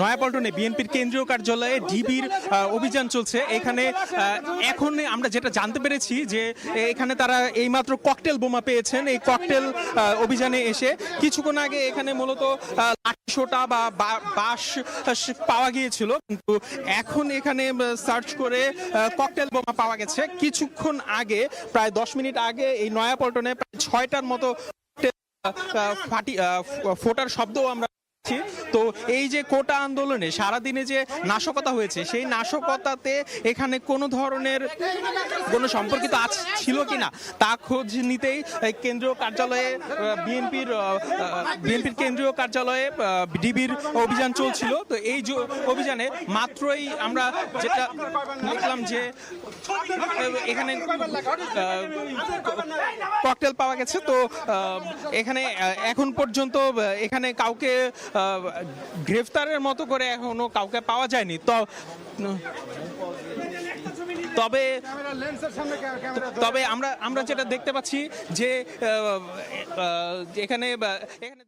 নয়াপল্টনে বিএনপির কেন্দ্রীয় কার্যালয়ে ডিবির অভিযান চলছে। এখানে এখন আমরা যেটা জানতে পেরেছি যে এখানে তারা এইমাত্র ককটেল বোমা পেয়েছেন। এই ককটেল অভিযানে এসে কিছুক্ষণ আগে এখানে মূলত আহ, লাঠি বা বাস পাওয়া গিয়েছিল। কিন্তু এখন এখানে সার্চ করে ককটেল বোমা পাওয়া গেছে। কিছুক্ষণ আগে প্রায় দশ মিনিট আগে এই নয়াপল্টনে প্রায় ছয়টার মতো ফাটি ফোটার শব্দও আমরা। তো এই যে কোটা আন্দোলনে সারাদিনে যে নাশকতা হয়েছে, সেই নাশকতাতে এখানে কোনো ধরনের কোনো সম্পর্কিত আছ- ছিল কিনা? তা খোঁজ নিতেই কেন্দ্রীয় কার্যালয়ে বিএনপির বিএনপির কেন্দ্রীয় কার্যালয়ে ডিবির অভিযান চলছিল। তো এই অভিযানে মাত্রই আমরা যেটা দেখলাম যে এখানে ককটেল পাওয়া গেছে। তো এখানে এখন পর্যন্ত এখানে কাউকে গ্রেফতারের মতো করে এখনও কাউকে পাওয়া যায়নি। তো, তবে তবে আমরা আমরা যেটা দেখতে পাচ্ছি যে এখানে এখানে